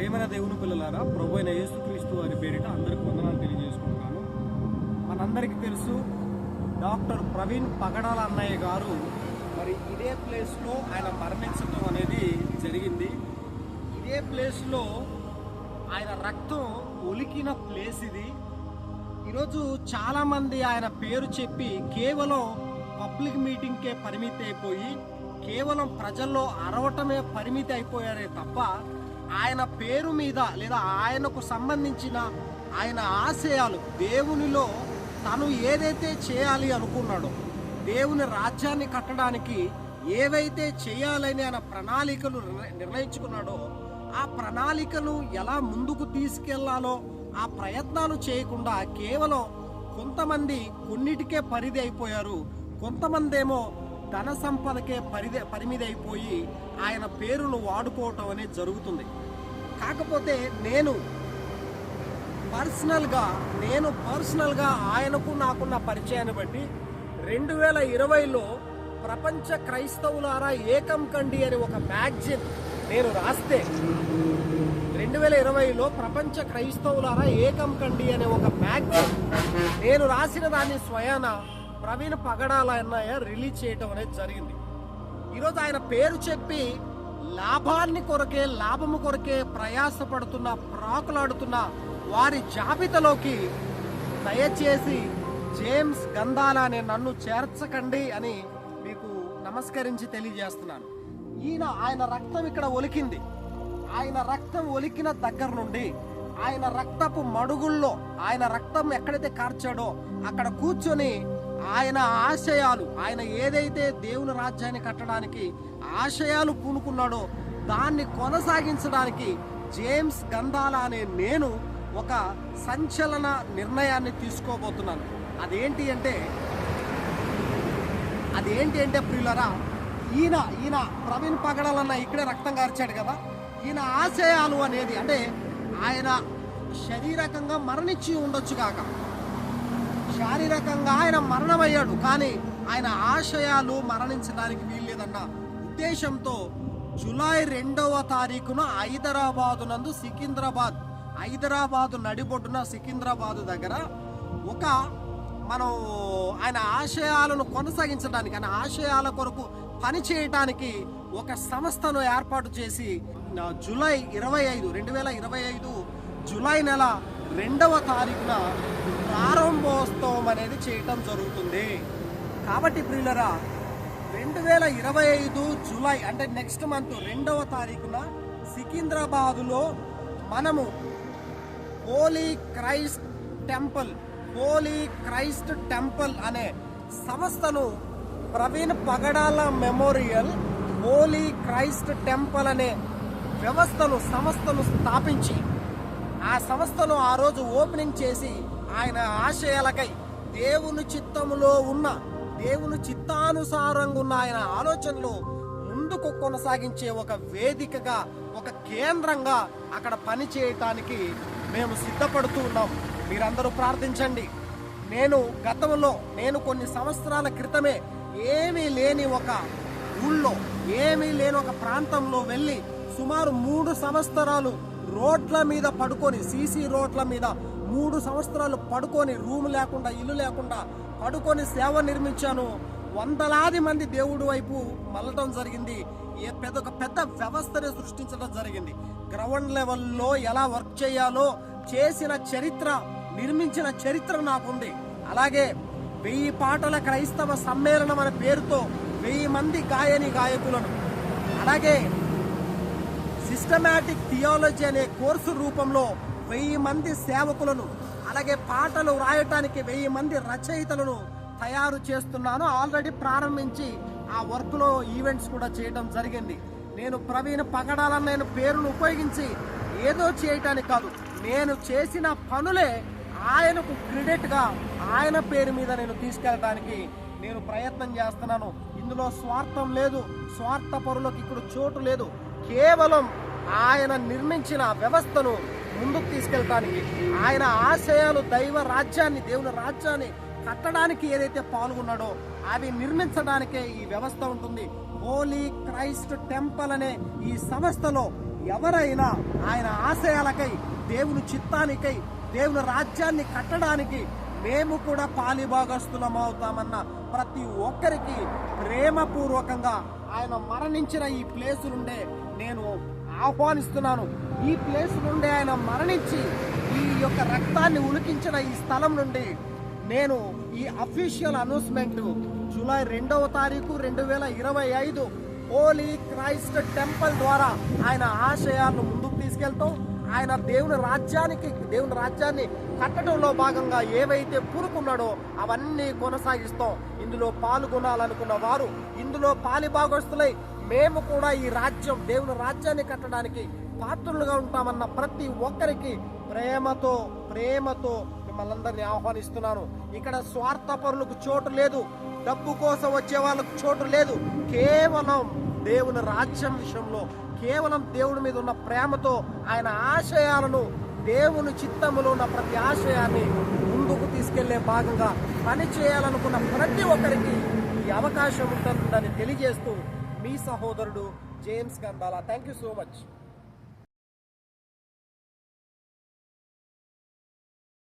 ప్రేమన దేవుని పిల్లలారా ప్రభు అయిన యేసుక్రీస్తు వారి పేరిట అందరికి వందనాలు తెలియజేసుకుంటున్నాను. మనందరికీ తెలుసు డాక్టర్ ప్రవీణ్ పగడాల అన్నయ్య గారు మరి ఇదే ప్లేస్లో ఆయన మరణించడం అనేది జరిగింది. ఇదే ప్లేస్లో ఆయన రక్తం ఒలికిన ప్లేస్ ఇది. ఈరోజు చాలామంది ఆయన పేరు చెప్పి కేవలం పబ్లిక్ మీటింగ్కే పరిమితి అయిపోయి కేవలం ప్రజల్లో అరవటమే పరిమితి అయిపోయారే తప్ప ఆయన పేరు మీద లేదా ఆయనకు సంబంధించిన ఆయన ఆశయాలు దేవునిలో తను ఏదైతే చేయాలి అనుకున్నాడో దేవుని రాజ్యాన్ని కట్టడానికి ఏవైతే చేయాలని ఆయన ప్రణాళికలు నిర్ణయించుకున్నాడో ఆ ప్రణాళికను ఎలా ముందుకు తీసుకెళ్ళాలో ఆ ప్రయత్నాలు చేయకుండా కేవలం కొంతమంది కొన్నిటికే పరిధి అయిపోయారు. కొంతమంది ఏమో ధన సంపదకే పరిధి పరిమిది అయిపోయి ఆయన పేరును వాడుకోవటం అనేది జరుగుతుంది. కాకపోతే నేను పర్సనల్గా నేను పర్సనల్గా ఆయనకు నాకున్న పరిచయాన్ని బట్టి రెండు వేల ఇరవైలో ప్రపంచ క్రైస్తవులారా ఏకం కండి అని ఒక మ్యాగజిన్ నేను రాస్తే రెండు వేల ఇరవైలో ప్రపంచ క్రైస్తవులారా ఏకం కండి అనే ఒక మ్యాగజిన్ నేను రాసిన దాన్ని స్వయాన ప్రవీణ్ పగడాల అన్నయ్య రిలీజ్ చేయటం అనేది జరిగింది. ఈరోజు ఆయన పేరు చెప్పి లాభాన్ని కొరకే లాభము కొరకే ప్రయాసపడుతున్న ప్రాకులాడుతున్న వారి జాబితాలోకి దయచేసి జేమ్స్ గంధాల అనే నన్ను చేర్చకండి అని మీకు నమస్కరించి తెలియజేస్తున్నాను. ఈయన ఆయన రక్తం ఇక్కడ ఒలికింది. ఆయన రక్తం ఒలికిన దగ్గర నుండి ఆయన రక్తపు మడుగుల్లో ఆయన రక్తం ఎక్కడైతే కార్చాడో అక్కడ కూర్చొని ఆయన ఆశయాలు ఆయన ఏదైతే దేవుని రాజ్యాన్ని కట్టడానికి ఆశయాలు పూనుకున్నాడో దాన్ని కొనసాగించడానికి జేమ్స్ గంధాల అనే నేను ఒక సంచలన నిర్ణయాన్ని తీసుకోబోతున్నాను. అదేంటి అంటే అదేంటి అంటే ప్రియులరా ఈయన ఈయన ప్రవీణ్ పగడాలన్న ఇక్కడే రక్తం గార్చాడు కదా. ఈయన ఆశయాలు అనేది అంటే ఆయన శరీరకంగా మరణించి ఉండొచ్చు కాక. శారీరకంగా ఆయన మరణమయ్యాడు కానీ ఆయన ఆశయాలు మరణించడానికి వీల్లేదన్న ఉద్దేశంతో జులై రెండవ తారీఖున హైదరాబాదు నందు సికింద్రాబాద్ హైదరాబాదు నడిబొడ్డున సికింద్రాబాద్ దగ్గర ఒక మనం ఆయన ఆశయాలను కొనసాగించడానికి ఆయన ఆశయాల కొరకు పని చేయటానికి ఒక సంస్థను ఏర్పాటు చేసి జూలై ఇరవై ఐదు రెండు వేల ఇరవై ఐదు జూలై నెల రెండవ తారీఖున ప్రారంభోత్సవం అనేది చేయటం జరుగుతుంది. కాబట్టి ప్రియులరా రెండు వేల ఇరవై ఐదు జూలై అంటే నెక్స్ట్ మంత్ రెండవ తారీఖున సికింద్రాబాదులో మనము holy Christ temple holy Christ temple అనే సంస్థను Praveen Pagadala memorial holy Christ temple అనే వ్యవస్థను సంస్థను స్థాపించి ఆ సంస్థను ఆ రోజు ఓపెనింగ్ చేసి ఆయన ఆశయాలకై దేవుని చిత్తములో ఉన్న దేవుని చిత్తానుసారంగా ఉన్న ఆయన ఆలోచనలు ముందుకు కొనసాగించే ఒక వేదికగా ఒక కేంద్రంగా అక్కడ పని చేయటానికి మేము సిద్ధపడుతూ ఉన్నాం. మీరందరూ ప్రార్థించండి. నేను గతంలో నేను కొన్ని సంవత్సరాల క్రితమే ఏమీ లేని ఒక ఊళ్ళో ఏమీ లేని ఒక ప్రాంతంలో వెళ్ళి సుమారు మూడు సంవత్సరాలు రోడ్ల మీద పడుకొని సీసీ రోడ్ల మీద మూడు సంవత్సరాలు పడుకొని రూమ్ లేకుండా ఇల్లు లేకుండా పడుకొని సేవ నిర్మించాను. వందలాది మంది దేవుడి వైపు మళ్ళటం జరిగింది. ఏ పెద్ద ఒక పెద్ద వ్యవస్థని సృష్టించడం జరిగింది. గ్రౌండ్ లెవెల్లో ఎలా వర్క్ చేయాలో చేసిన చరిత్ర నిర్మించిన చరిత్ర నాకుంది. అలాగే వెయ్యి పాటల క్రైస్తవ సమ్మేళనం అనే పేరుతో వెయ్యి మంది గాయని గాయకులను. అలాగే సిస్టమాటిక్ థియాలజీ అనే కోర్సు రూపంలో వెయ్యి మంది సేవకులను అలాగే పాటలు రాయటానికి వెయ్యి మంది రచయితలను తయారు చేస్తున్నాను. ఆల్రెడీ ప్రారంభించి ఆ వర్క్లో ఈవెంట్స్ కూడా చేయడం జరిగింది. నేను ప్రవీణ్ పగడాలన్న నేను పేరును ఉపయోగించి ఏదో చేయటానికి కాదు నేను చేసిన పనులే ఆయనకు క్రెడిట్గా ఆయన పేరు మీద నేను తీసుకెళ్ళడానికి నేను ప్రయత్నం చేస్తున్నాను. ఇందులో స్వార్థం లేదు స్వార్థ పరులకు ఇక్కడ చోటు లేదు. కేవలం ఆయన నిర్మించిన వ్యవస్థను ముందుకు తీసుకెళ్ళటానికి ఆయన ఆశయాలు దైవ రాజ్యాన్ని దేవుని రాజ్యాన్ని కట్టడానికి ఏదైతే పాల్గొన్నాడో అవి నిర్మించడానికే ఈ వ్యవస్థ ఉంటుంది. హోలీ క్రైస్ట్ టెంపుల్ అనే ఈ సంస్థలో ఎవరైనా ఆయన ఆశయాలకై దేవుని చిత్తానికై దేవుని రాజ్యాన్ని కట్టడానికి మేము కూడా పాలిభాగస్తులం అవుతామన్న ప్రతి ఒక్కరికి ప్రేమపూర్వకంగా ఆయన మరణించిన ఈ ప్లేసులుండే నేను ఆహ్వానిస్తున్నాను. ఈ ప్లేస్ నుండి ఆయన మరణించి ఈ యొక్క రక్తాన్ని ఉలికించిన ఈ స్థలం నుండి నేను ఈ అఫీషియల్ అనౌన్స్మెంట్ జూలై రెండవ తారీఖు రెండు వేల ఇరవై ఐదు హోలీ క్రైస్ట్ టెంపుల్ ద్వారా ఆయన ఆశయాలను ముందుకు తీసుకెళ్తాం. ఆయన దేవుని రాజ్యానికి దేవుని రాజ్యాన్ని కట్టడంలో భాగంగా ఏవైతే పూనుకున్నాడో అవన్నీ కొనసాగిస్తాం. ఇందులో పాల్గొనాలనుకున్న వారు ఇందులో పాలిభాగస్తులై మేము కూడా ఈ రాజ్యం దేవుని రాజ్యాన్ని కట్టడానికి పాత్రులుగా ఉంటామన్న ప్రతి ఒక్కరికి ప్రేమతో ప్రేమతో మిమ్మల్ని అందరినీ ఆహ్వానిస్తున్నాను. ఇక్కడ స్వార్థపరులకు చోటు లేదు. డబ్బు కోసం వచ్చే వాళ్ళకు చోటు లేదు. కేవలం దేవుని రాజ్యం విషయంలో కేవలం దేవుని మీద ఉన్న ప్రేమతో ఆయన ఆశయాలను దేవుని చిత్తములో ఉన్న ప్రతి ఆశయాన్ని ముందుకు తీసుకెళ్ళే భాగంగా పని చేయాలనుకున్న ప్రతి ఒక్కరికి ఈ అవకాశం ఉంటుందని తెలియజేస్తూ మీ సహోదరుడు James Gandhala thank you so much